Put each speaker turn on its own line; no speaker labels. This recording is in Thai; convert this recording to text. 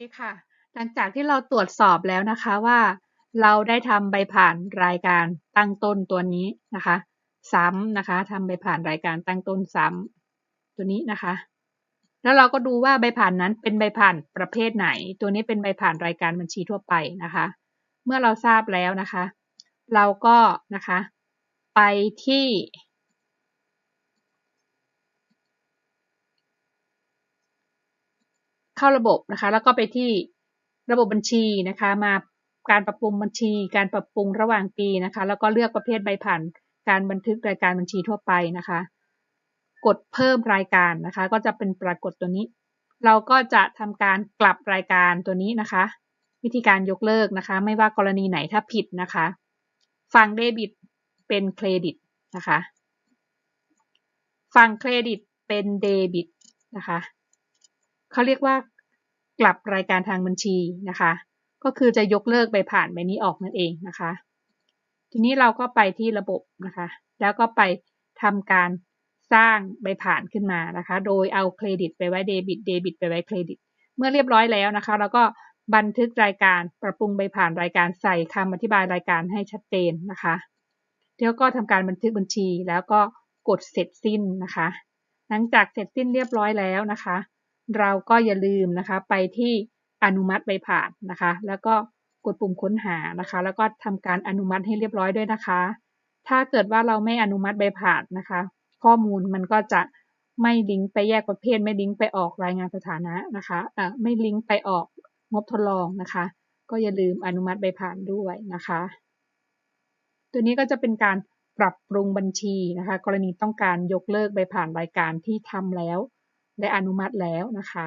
ดีค่ะ หลังจากที่เราตรวจสอบแล้วนะคะว่าเราได้ทำใบผ่านรายการตั้งต้นตัวนี้นะคะ ซ้ำนะคะทำใบผ่านรายการตั้งต้นซ้ำตัวนี้นะคะ แล้วเราก็ดูว่าใบผ่านนั้นเป็นใบผ่านประเภทไหน ตัวนี้เป็นใบผ่านรายการบัญชีทั่วไปนะคะ เมื่อเราทราบแล้วนะคะ เราก็นะคะ ไปที่ เข้าระบบนะคะ แล้วก็ไปที่ระบบบัญชีนะคะ มาการปรับปรุงบัญชี การปรับปรุงระหว่างปีนะคะ แล้วก็เลือกประเภทใบผ่านการบันทึกรายการบัญชีทั่วไปนะคะ กดเพิ่มรายการนะคะ ก็จะเป็นปรากฏตัวนี้ เราก็จะทำการกลับรายการตัวนี้นะคะ วิธีการยกเลิกนะคะ ไม่ว่ากรณีไหนถ้าผิดนะคะ ฝั่งเดบิตเป็นเครดิตนะคะ ฝั่งเครดิตเป็นเดบิตนะคะเขาเรียกว่า กลับรายการทางบัญชีนะคะ ก็คือจะยกเลิกใบผ่านใบนี้ออกนั่นเองนะคะ ทีนี้เราก็ไปที่ระบบนะคะ แล้วก็ไปทำการสร้างใบผ่านขึ้นมานะคะ โดยเอาเครดิตไปไว้เดบิต เดบิตไปไว้เครดิต เมื่อเรียบร้อยแล้วนะคะ เราก็บันทึกรายการปรับปรุงใบผ่านรายการใส่คำอธิบายรายการให้ชัดเจนนะคะแล้วก็ทำการบันทึกบัญชีแล้วก็กดเสร็จสิ้นนะคะ หลังจากเสร็จสิ้นเรียบร้อยแล้วนะคะ เราก็อย่าลืมนะคะ ไปที่อนุมัติใบผ่านนะคะ แล้วก็กดปุ่มค้นหานะคะ แล้วก็ทำการอนุมัติให้เรียบร้อยด้วยนะคะ ถ้าเกิดว่าเราไม่อนุมัติใบผ่านนะคะ ข้อมูลมันก็จะไม่ลิงก์ไปแยกประเภท ไม่ลิงก์ไปออกรายงานสถานะนะคะะไม่ลิงก์ไปออกงบทดลองนะคะ ก็อย่าลืมอนุมัติใบผ่านด้วยนะคะ ตัวนี้ก็จะเป็นการปรับปรุงบัญชีนะคะ กรณีต้องการยกเลิกใบผ่านรายการที่ทำแล้ว ได้อนุมัติแล้วนะคะ